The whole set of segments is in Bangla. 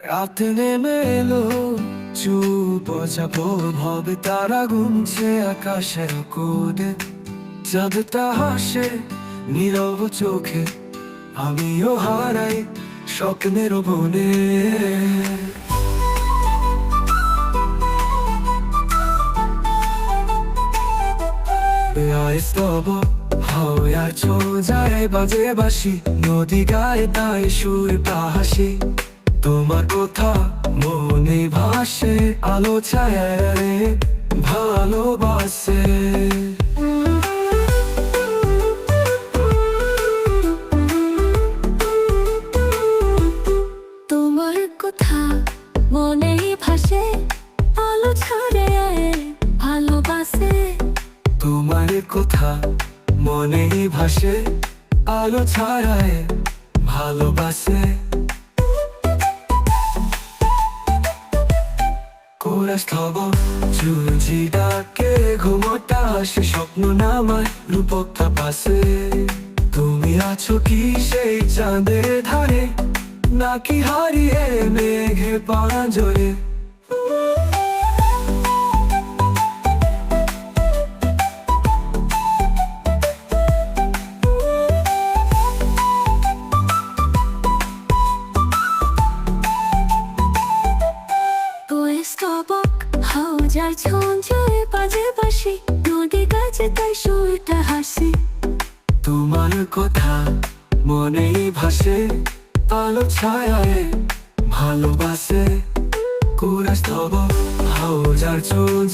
রাত নেমে এলো, চুপ চাপো ভবে তারা গুনছে আকাশের কোডে চাঁদটা হাসে নীরব চোখে, আমিও হারাই স্বপ্নের বনে। স্তব হাওয়া যায় বাজে বাসি নদী গায়ে তাই সুর হাসি তোমার কথা মনে ভাসে আলো ছায়া রে ভালোবাসে। তোমার কথা মনেই ভাসে আলো ছাড়ে ভালোবাসে। তোমার কথা মনে ভাসে আলো ছাড়ায় ভালোবাসে। কোরাস থব চুলজি ডাকে, ঘুমোটা আসে, স্বপ্ন নামায় রূপকটা পাশে তুমি আছো কি সেই চাঁদের ধারে, নাকি হারিয়ে মেঘে পাড়া তোয়ে স্তবক হাওজার ঝঞ্ঝায় বাজে বাসি নদী গাছে তাই সুরটা হাসি। তোমার কথা মনেই ভাসে, আলো ছায়ায় ভালোবাসে। কুরাস তব হাওজার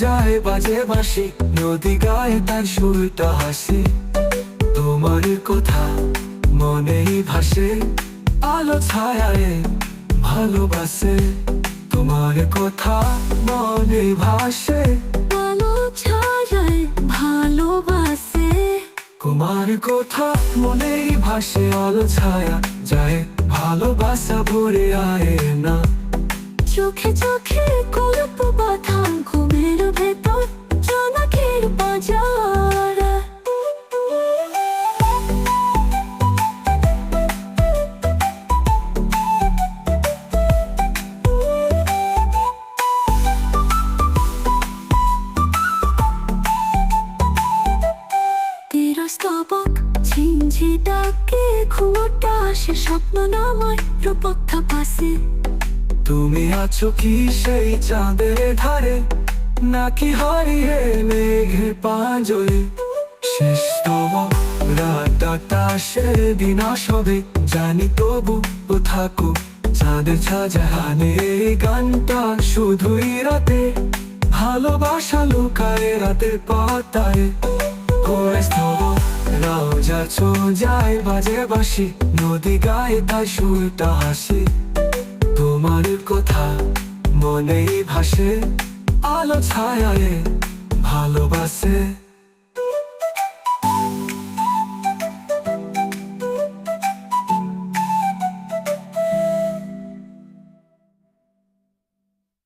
যায় বাজে বাসি নদী গায়ে তার সুরটা হাসি। তোমার কথা মনেই ভাসে, আলো ছায়ায় ভালোবাসে। তোমার কথা মনে ভাসে। আলো ছাড়ায় ভালোবাসে। তোমার কথা মনেই ভাসে আলো ছায়া যায়। ভালোবাসা ভরে আয় না। চোখে চোখে ঝিঞ্ঝি ডাকে স্বপ্ন নামায় পাশে। তুমি আছো কি সেই চাঁদের ধারে, নাকি হারিয়ে মেঘের পাঁজরে শেষ তব রাতটা সে দিন আসবে, জানি তবু থাকো চাঁদের ছাজাহানে গানটা শুধুই রাতে। ভালোবাসা লুকায় রাতের পাতায় রাজা ছো যায় বাজে বাসি নদী গায়ে তাই সুরটা হাসি। তোমার কথা মনেই ভাসে, আলো ছায়ায় ভালোবাসে।